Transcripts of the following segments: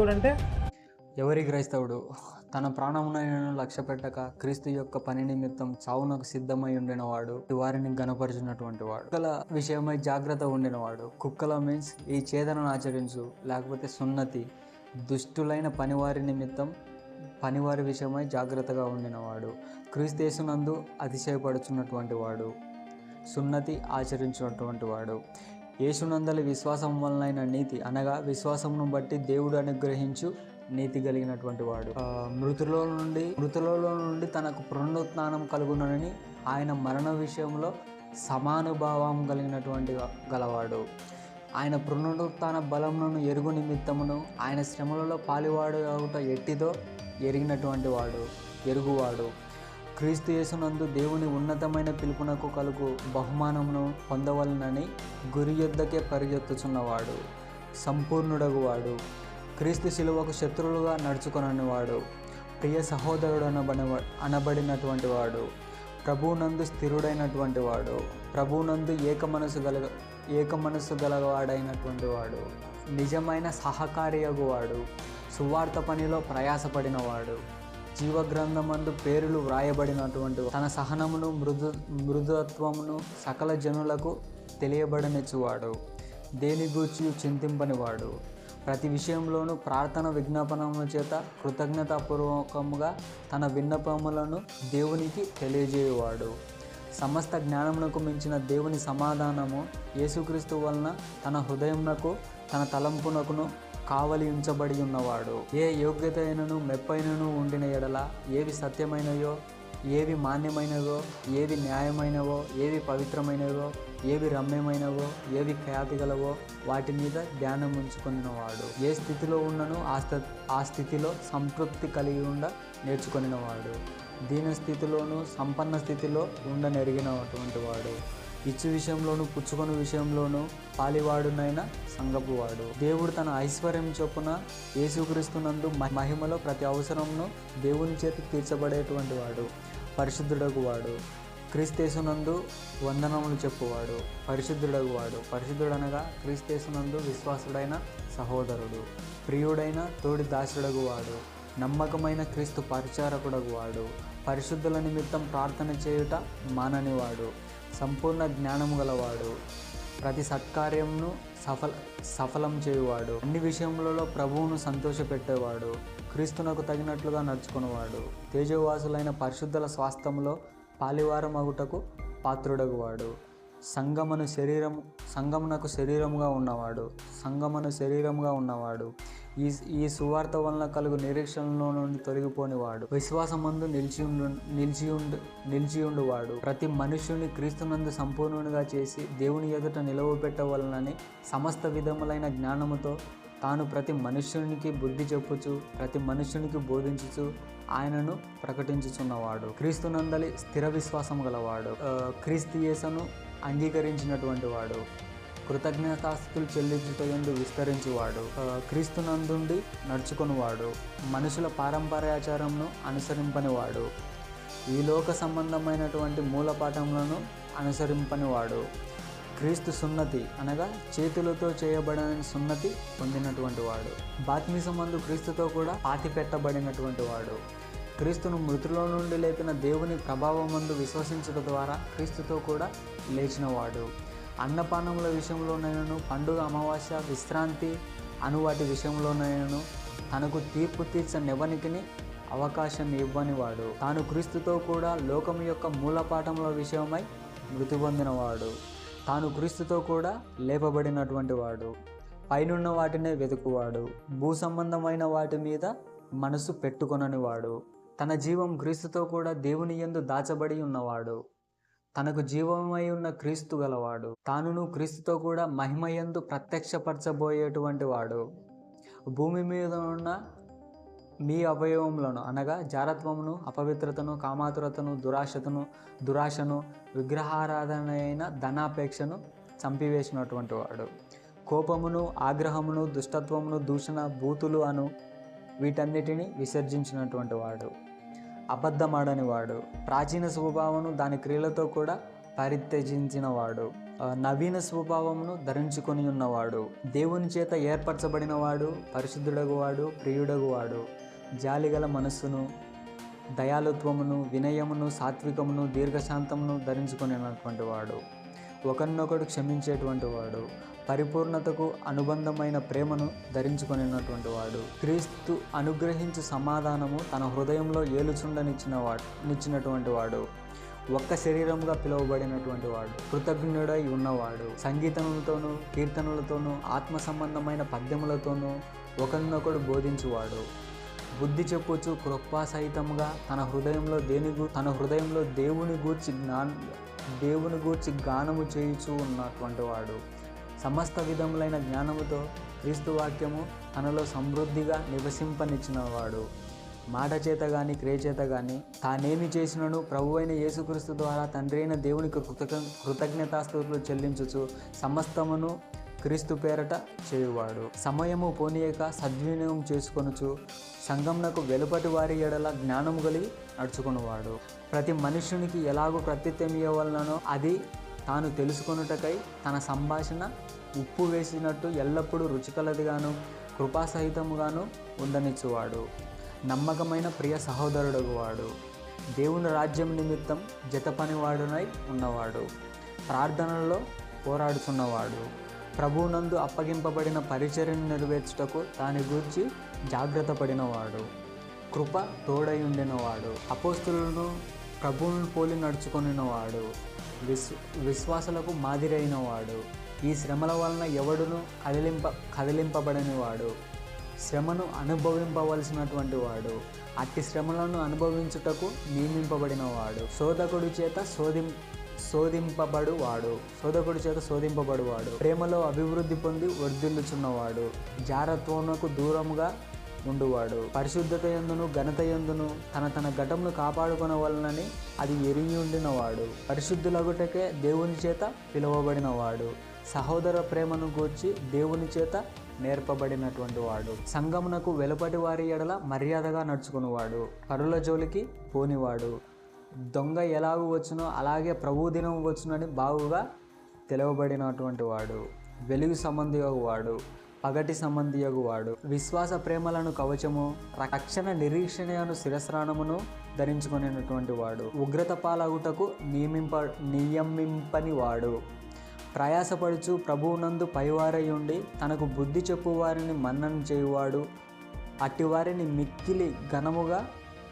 అంటే ఎవరి క్రైస్తవుడు? తన ప్రాణమునైనను లక్ష్య పెట్టక క్రీస్తు యొక్క పని నిమిత్తం చావునకు సిద్ధమై ఉండినవాడు వారిని గనపరిచినటువంటి వాడు. కుక్కల విషయమై జాగ్రత్త ఉండినవాడు. కుక్కల మీన్స్ ఈ చేదనను ఆచరించు లేకపోతే సున్నతి. దుష్టులైన పనివారి నిమిత్తం పనివారి విషయమై జాగ్రత్తగా ఉండినవాడు. క్రీస్తు అతిశయపడుచున్నటువంటి వాడు. సున్నతి ఆచరించినటువంటి వాడు. యేసునందలి విశ్వాసం వలనైన నీతి అనగా విశ్వాసమును బట్టి దేవుడు అనుగ్రహించు నీతి కలిగినటువంటి వాడు. మృతులో నుండి మృతులలో నుండి తనకు పునరుత్థానం కలుగునని ఆయన మరణ విషయంలో సమానుభావం కలిగినటువంటి గలవాడు. ఆయన పునరుత్న బలమును ఎరుగు నిమిత్తమును ఆయన శ్రమలలో పాలివాడు అవుట ఎట్టిదో ఎరిగినటువంటి వాడు ఎరుగువాడు. క్రీస్తు యేసునందు దేవుని ఉన్నతమైన పిలుపునకు కలుగు బహుమానమును పొందవలనని గురి యొద్దకే పరిగెత్తుచున్నవాడు సంపూర్ణుడగువాడు క్రీస్తు శిలువకు శత్రువులుగా నడుచుకొననివాడు ప్రియ సహోదరుడు అనబడిన అనబడినటువంటి వాడు ప్రభువునందు స్థిరుడైనటువంటి వాడు ప్రభువునందు ఏక మనసు గల ఏక మనసు గలవాడైనటువంటి వాడు నిజమైన సహకారియగువాడు సువార్త పనిలో ప్రయాసపడినవాడు జీవగ్రంథమందు పేరులు వ్రాయబడినటువంటి తన సహనమును మృదు మృదుత్వమును సకల జనులకు తెలియబడనిచ్చువాడు. దేని గూర్చి చింతింపనివాడు. ప్రతి విషయంలోనూ ప్రార్థన విజ్ఞాపనముల చేత కృతజ్ఞతాపూర్వకముగా తన విన్నపములను దేవునికి తెలియజేయువాడు. సమస్త జ్ఞానమునకు మించిన దేవుని సమాధానము యేసుక్రీస్తు వలన తన హృదయమునకు తన తలంపునకును కావలి ఉంచబడి ఉన్నవాడు. ఏ యోగ్యత అయినను మెప్పైనను ఉండిన ఎడల ఏవి సత్యమైనయో ఏవి మాన్యమైనవో ఏవి న్యాయమైనవో ఏవి పవిత్రమైనవో ఏవి రమ్యమైనవో ఏవి ఖ్యాతి గలవో వాటి మీద ధ్యానం ఉంచుకున్నవాడు ఏ స్థితిలో ఉన్నను ఆ ఆ స్థితిలో సంతృప్తి కలిగి ఉండ నేర్చుకొనినవాడు. దీన స్థితిలోనూ సంపన్న స్థితిలో ఉండనెరిగినటువంటి వాడు. ఇచ్చు విషయంలోను పుచ్చుకొని విషయంలోను పాలివాడునైన సంగపు వాడు. దేవుడు తన ఐశ్వర్యం చొప్పున యేసుక్రీస్తునందు మ- మహిమలో ప్రతి అవసరంను దేవుని చేతి తీర్చబడేటువంటి వాడు పరిశుద్ధుడగు వాడు. క్రీస్తేసునందు వందనములు చెప్పువాడు పరిశుద్ధుడగు వాడు. పరిశుద్ధుడనగా క్రీస్తేసునందు విశ్వాసుడైన సహోదరుడు ప్రియుడైన తోడి దాసుడగు వాడు నమ్మకమైన క్రీస్తు పరిచారకుడగు వాడు పరిశుద్ధుల నిమిత్తం ప్రార్థన చేయుట మాననివాడు సంపూర్ణ జ్ఞానము గలవాడు. ప్రతి సత్కార్యంను సఫల సఫలం చేయువాడు. అన్ని విషయములలో ప్రభువును సంతోషపెట్టేవాడు. క్రీస్తునకు తగినట్లుగా నడుచుకునేవాడు. తేజవాసులైన పరిశుద్ధుల స్వాస్థ్యంలో పాలివారమగుటకు పాత్రుడగువాడు. సంగమను శరీరం సంగమునకు శరీరముగా ఉన్నవాడు సంగమను శరీరముగా ఉన్నవాడు. ఈ ఈ సువార్త వలన కలుగు నిరీక్షణలో నుండి తొలగిపోనివాడు. విశ్వాసమందు నిలిచి ఉండు నిలిచి ఉండు నిలిచి ఉండువాడు. ప్రతి మనుష్యుని క్రీస్తునందు సంపూర్ణునిగా చేసి దేవుని ఎదుట నిలవ పెట్టవలనని సమస్త విధములైన జ్ఞానముతో తాను ప్రతి మనుష్యునికి బుద్ధి చెప్పుచు ప్రతి మనుష్యునికి బోధించుచు ఆయనను ప్రకటించుచున్నవాడు. క్రీస్తునందలి స్థిర విశ్వాసం గలవాడు. క్రీస్తు యేసను అంగీకరించినటువంటి వాడు కృతజ్ఞతాస్తులు చెల్లించుటయందు విస్తరించువాడు. క్రీస్తునందుండి నడుచుకునివాడు. మనుషుల పారంపర్యాచారంను అనుసరింపనివాడు. ఈ లోక సంబంధమైనటువంటి మూలపాఠములను అనుసరింపనివాడు. క్రీస్తు సున్నతి అనగా చేతులతో చేయబడిన సున్నతి పొందినటువంటి వాడు. బాత్మీసమందు క్రీస్తుతో కూడా పాతి పెట్టబడినటువంటి వాడు. క్రీస్తును మృతుల నుండి లేపిన దేవుని ప్రభావం ముందు విశ్వసించడం ద్వారా క్రీస్తుతో కూడా లేచినవాడు. అన్నపానముల విషయంలోనైనను పండుగ అమావాస్య విశ్రాంతి అను వాటి విషయంలోనైనను తనకు తీర్పు తీర్చనివ్వనికిని అవకాశం ఇవ్వనివాడు. తాను క్రీస్తుతో కూడా లోకం యొక్క మూలపాఠముల విషయమై మృతి పొందినవాడు. తాను క్రీస్తుతో కూడా లేపబడినటువంటి వాడు పైనున్న వాటినే వెతుకువాడు. భూ సంబంధమైన వాటి మీద మనసు పెట్టుకొననివాడు. తన జీవం క్రీస్తుతో కూడా దేవుని యందు దాచబడి ఉన్నవాడు. తనకు జీవమై ఉన్న క్రీస్తు గలవాడు. తానును క్రీస్తుతో కూడా మహిమయందు ప్రత్యక్షపరచబోయేటువంటి వాడు. భూమి మీద ఉన్న మీ అవయవములను అనగా జారత్వమును అపవిత్రతను కామాతురతను దురాశతను దురాశను విగ్రహారాధన అయిన ధనాపేక్షను చంపివేసినటువంటి వాడు. కోపమును ఆగ్రహమును దుష్టత్వమును దూషణ బూతులు అను వీటన్నిటిని విసర్జించినటువంటి వాడు అబద్ధమాడని వాడు ప్రాచీన స్వభావమును దాని క్రియలతో కూడా పరిత్యజించినవాడు వాడు నవీన స్వభావమును ధరించుకొని ఉన్నవాడు దేవుని చేత ఏర్పరచబడినవాడు పరిశుద్ధుడగువాడు ప్రియుడగువాడు జాలిగల మనస్సును దయాలుత్వమును వినయమును సాత్వికమును దీర్ఘశాంతమును ధరించుకునేటువంటి వాడు. ఒకరినొకడు క్షమించేటువంటి వాడు పరిపూర్ణతకు అనుబంధమైన ప్రేమను ధరించుకునేటువంటి వాడు. క్రీస్తు అనుగ్రహించు సమాధానము తన హృదయంలో ఏలుచుండనిచ్చిన వాడు నిచ్చినటువంటి వాడు. ఒక్క శరీరంగా పిలువబడినటువంటి వాడు. కృతజ్ఞుడై ఉన్నవాడు. సంగీతములతోనూ కీర్తనలతోనూ ఆత్మ సంబంధమైన పద్యములతోనూ ఒకరినొకడు బోధించువాడు. బుద్ధి చెప్పుచు కృపాసహితముగా తన హృదయంలో దేని తన హృదయంలో దేవుని గూర్చి జ్ఞాన దేవుని గూర్చి గానము చేయుచు ఉన్నటువంటి వాడు. సమస్త విధములైన జ్ఞానముతో క్రీస్తు వాక్యము తనలో సమృద్ధిగా నివసింపనిచ్చినవాడు. మాట చేత కానీ క్రియ చేత కానీ తానేమి చేసినను ప్రభు అయిన యేసుక్రీస్తు ద్వారా తండ్రి అయిన దేవునికి కృతజ్ఞ కృతజ్ఞతాస్తుతులు చెల్లించుచు సమస్తమును క్రీస్తు పేరట చేయువాడు. సమయము పోనీయక సద్వినియోగం చేసుకొనుచు సంఘంనకు వెలుపటి వారి ఎడల జ్ఞానము కలిగి నడుచుకునేవాడు. ప్రతి మనుషునికి ఎలాగో ప్రత్యుత్తం ఇవ్వవలనో అది తాను తెలుసుకొనుటకై తన సంభాషణ ఉప్పు వేసినట్టు ఎల్లప్పుడూ రుచికలదిగాను కృపాసహితముగాను ఉండనిచ్చువాడు. నమ్మకమైన ప్రియ సహోదరుడు వాడు దేవుని రాజ్యం నిమిత్తం జతపనివాడునై ఉన్నవాడు. ప్రార్థనల్లో పోరాడుతున్నవాడు ప్రభువునందు అప్పగింపబడిన పరిచర్యను నెరవేర్చుటకు దాని గూర్చి జాగ్రత్త పడినవాడు కృప తోడై ఉండినవాడు అపోస్తులను ప్రభువును పోలి నడుచుకొనినవాడు. విశ్ విశ్వాసులకు మాదిరి అయినవాడు ఈ శ్రమల వలన ఎవడును కదిలింప కదిలింపబడినవాడు. శ్రమను అనుభవింపవలసినటువంటి వాడు అట్టి శ్రమలను అనుభవించుటకు నియమింపబడినవాడు. శోధకుడి చేత శోధిం శోధింపబడువాడు. శోధకుడి చేత శోధింపబడువాడు. ప్రేమలో అభివృద్ధి పొంది వర్ధిల్లుచున్నవాడు. జారత్వమునకు దూరముగా ఉండువాడు. పరిశుద్ధత ఎందును ఘనత ఎందును తన తన ఘటమును కాపాడుకొనవలనని అది ఎరిగి ఉండినవాడు. పరిశుద్ధులగుటకే దేవుని చేత పిలువబడినవాడు. సహోదర ప్రేమను గూర్చి దేవుని చేత నేర్పబడినటువంటి వాడు సంగమునకు వెలుపటి వారి ఎడల మర్యాదగా నడుచుకునేవాడు. పరుల జోలికి పోనివాడు. దొంగ ఎలాగూ వచ్చునో అలాగే ప్రభు దినం వచ్చునని బావుగా తెలవబడినటువంటి వాడు వెలుగు సంబంధియోగ వాడు పగటి సంబంధియోగ వాడు విశ్వాస ప్రేమలను కవచము రక్షణ నిరీక్షణను శిరస్రాణమును ధరించుకునేటువంటి వాడు ఉగ్రత పాలగుటకు నియమింప నియమింపని వాడు. ప్రయాసపడుచు ప్రభువునందు పైవారై ఉండి తనకు బుద్ధి చెప్పు వారిని మన్నన చేయువాడు అట్టి వారిని మిక్కిలి ఘనముగా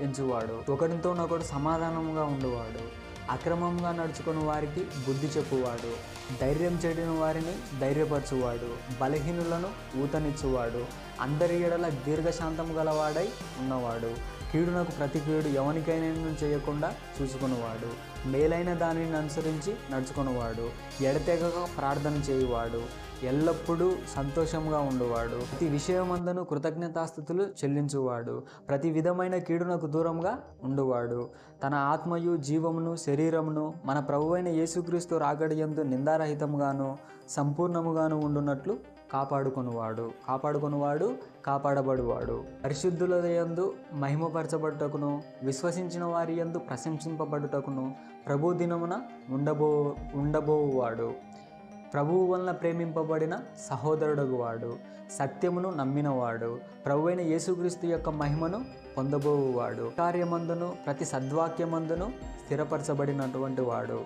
ఎంచువాడు. ఒకరితోనొకడు సమాధానముగా ఉండేవాడు. అక్రమంగా నడుచుకుని వారికి బుద్ధి చెప్పువాడు. ధైర్యం చెడిన వారిని ధైర్యపరచువాడు. బలహీనులను ఊతనిచ్చువాడు. అందరి ఎడల దీర్ఘశాంతం గలవాడై ఉన్నవాడు. కీడునకు ప్రతి కీడు ఎవరికైనా చేయకుండా చూసుకునేవాడు. మేలైన దానిని అనుసరించి నడుచుకునేవాడు. ఎడతెగక ప్రార్థన చేయువాడు. ఎల్లప్పుడూ సంతోషంగా ఉండువాడు. ప్రతి విషయమందును కృతజ్ఞతాస్థుతులు చెల్లించువాడు. ప్రతి విధమైన కీడునకు దూరంగా ఉండువాడు. తన ఆత్మయు జీవమును శరీరమును మన ప్రభువైన యేసుక్రీస్తు రాగడియందు నిందారహితంగాను సంపూర్ణముగాను ఉండునట్లు కాపాడుకొనువాడు. కాపాడుకొనువాడు కాపాడబడువాడు. పరిశుద్ధుల యందు మహిమపరచబడుటకును విశ్వసించిన వారి యందు ప్రశంసింపబడుటకును ప్రభు దినమున ఉండబో ఉండబోవాడు ప్రభువు వలన ప్రేమింపబడిన సహోదరుడు వాడు సత్యమును నమ్మినవాడు ప్రభువైన యేసుక్రీస్తు యొక్క మహిమను పొందబోవువాడు కార్యమందును ప్రతి సద్వాక్యమందును స్థిరపరచబడినటువంటి వాడు.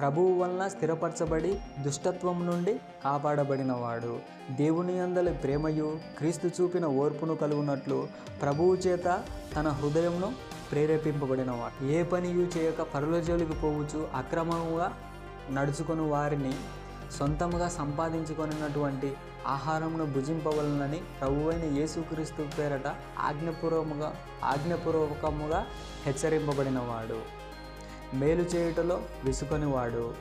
ప్రభువు వలన స్థిరపరచబడి దుష్టత్వం నుండి కాపాడబడినవాడు. దేవుని అందలి ప్రేమయు క్రీస్తు చూపిన ఓర్పును కలుగునట్లు ప్రభువు చేత తన హృదయంను ప్రేరేపింపబడినవాడు. ఏ పనియు చేయక పరుల జోలికి పోవచ్చు అక్రమముగా నడుచుకుని వారిని సొంతముగా సంపాదించుకొనినటువంటి ఆహారమును భుజింపవలనని ప్రభువైన యేసుక్రీస్తు పేరట ఆజ్ఞపూర్వముగా ఆజ్ఞపూర్వకముగా హెచ్చరింపబడినవాడు. మేలు చేయుటలో విసుకొనివాడు.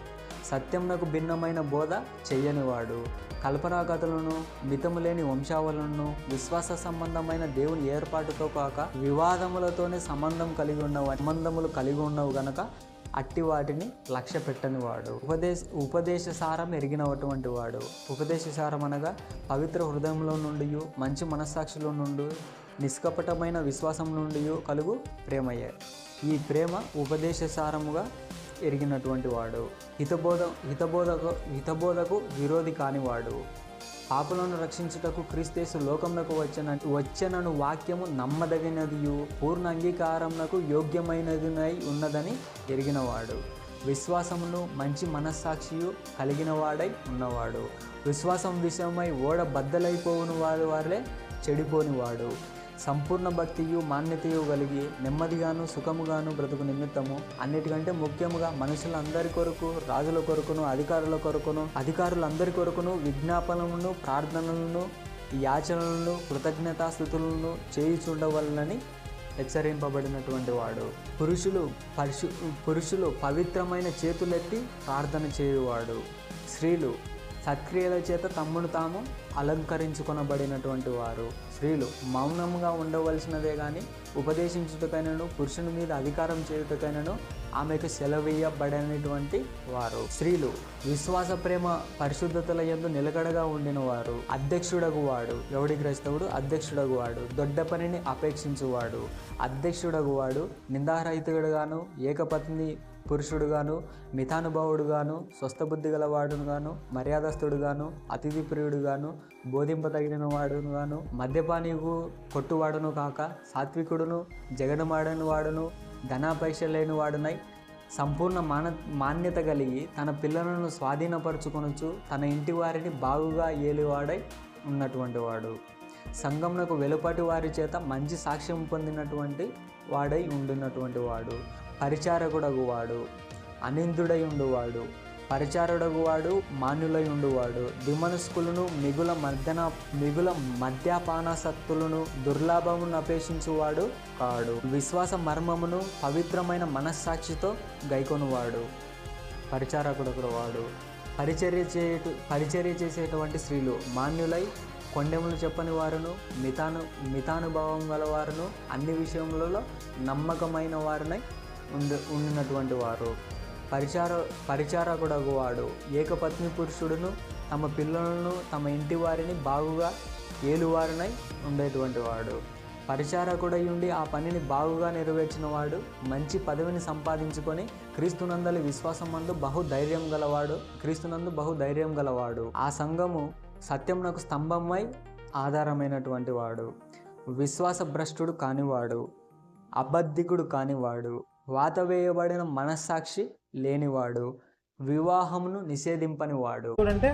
సత్యమునకు భిన్నమైన బోధ చెయ్యనివాడు కల్పనాగతులను మితములేని వంశావళులను విశ్వాస సంబంధమైన దేవుని ఏర్పాటుతో కాక వివాదములతోనే సంబంధం కలిగి ఉన్న సంబంధములు కలిగి ఉన్నవు గనక అట్టి వాటిని లక్ష్య పెట్టని వాడు. ఉపదేశ ఉపదేశ సారం ఎరిగినటువంటి వాడు. ఉపదేశ సారం అనగా పవిత్ర హృదయంలో నుండి మంచి మనస్సాక్షిలో నుండి నిష్కపటమైన విశ్వాసం నుండి కలుగు ప్రేమయ్యే. ఈ ప్రేమ ఉపదేశ సారముగా ఎరిగినటువంటి వాడు. హితబోధ హితబోధకు హితబోధకు విరోధి కానివాడు పాపులను రక్షించుటకు క్రీస్తేసు లోకమునకు వచ్చిన వచ్చనను వాక్యము నమ్మదగినదియు పూర్ణ అంగీకారమునకు యోగ్యమైనదినై ఉన్నదని ఎరిగినవాడు. విశ్వాసమును మంచి మనస్సాక్షియు కలిగినవాడై ఉన్నవాడు. విశ్వాసం విషయమై ఓడ బద్దలైపోవును వారి వారే చెడిపోనివాడు. సంపూర్ణ భక్తియు మాన్యతయు కలిగి నెమ్మదిగాను సుఖముగాను బ్రతుకు నిమిత్తము. అన్నిటికంటే ముఖ్యముగా మనుషులందరి కొరకు రాజుల కొరకును అధికారుల కొరకును అధికారులందరి కొరకును విజ్ఞాపనలను ప్రార్థనలను యాచనలను కృతజ్ఞతాస్థుతులను చేయుచుండవలనని హెచ్చరింపబడినటువంటి వాడు. పురుషులు పరిశు పురుషులు పవిత్రమైన చేతులెత్తి ప్రార్థన చేయువాడు. స్త్రీలు సత్క్రియల చేత తమ్మును తాము అలంకరించుకొనబడినటువంటి వారు. స్త్రీలు మౌనంగా ఉండవలసినదే కానీ ఉపదేశించుటకైనను పురుషుని మీద అధికారం చేయుటకైనను ఆమెకు సెలవీయబడనటువంటి వారు. స్త్రీలు విశ్వాస ప్రేమ పరిశుద్ధతల ఎందు నిలకడగా ఉండిన వారు అధ్యక్షుడగు వాడు. ఎవడి క్రైస్తవుడు? అధ్యక్షుడగు వాడు. దొడ్డ పనిని అపేక్షించువాడు. అధ్యక్షుడగు వాడు. నిందారహితుడుగాను ఏకపత్ని పురుషుడుగాను మితానుభావుడుగాను స్వస్థబుద్ధి గలవాడుగాను మర్యాదస్థుడుగాను అతిథి ప్రియుడుగాను బోధింపతగిన వాడుగాను మద్యపానీకు కొట్టువాడును కాక సాత్వికుడును జగడమాడని వాడును ధనాపేక్ష లేని వాడునై సంపూర్ణ మాన మాన్యత కలిగి తన పిల్లలను స్వాధీనపరచుకొనొచ్చు తన ఇంటి వారిని బాగుగా ఏలివాడై ఉన్నటువంటి వాడు సంఘంనకు వెలుపటి వారి చేత మంచి సాక్ష్యం పొందినటువంటి వాడై ఉండినటువంటి వాడు. పరిచారకుడగువాడు అనిందుడై ఉండువాడు పరిచారుడగు వాడు మాన్యులై ఉండువాడు దిమనస్కులను మిగుల మర్దన మిగుల మద్యపానాసక్తులను దుర్లాభమును అపేక్షించువాడు కాడు. విశ్వాస మర్మమును పవిత్రమైన మనస్సాక్షితో గైకొనువాడు. పరిచారకుడు వాడు పరిచర్య చేయటు పరిచర్య చేసేటువంటి స్త్రీలు మాన్యులై కొండెములు చెప్పని వారును మితాను మితానుభావం గలవారును అన్ని విషయములలో నమ్మకమైన వారినై ఉండి ఉండినటువంటి వారు. పరిచార పరిచారకుడగు వాడు ఏకపత్ని పురుషుడును తమ పిల్లలను తమ ఇంటి వారిని బాగుగా ఏలువారినై ఉండేటువంటి వాడు. పరిచారకుడై ఉండి ఆ పనిని బాగుగా నెరవేర్చిన వాడు మంచి పదవిని సంపాదించుకొని క్రీస్తునందలి విశ్వాసం మందు బహు ధైర్యం గలవాడు క్రీస్తునందు బహు ధైర్యం గలవాడు. ఆ సంఘము సత్యమునకు స్తంభమై ఆధారమైనటువంటి వాడు. విశ్వాస భ్రష్టుడు కానివాడు అబద్ధికుడు కానివాడు. వాత వేయబడిన మనస్సాక్షి లేనివాడు వివాహమును నిషేధింపనివాడు. అంటే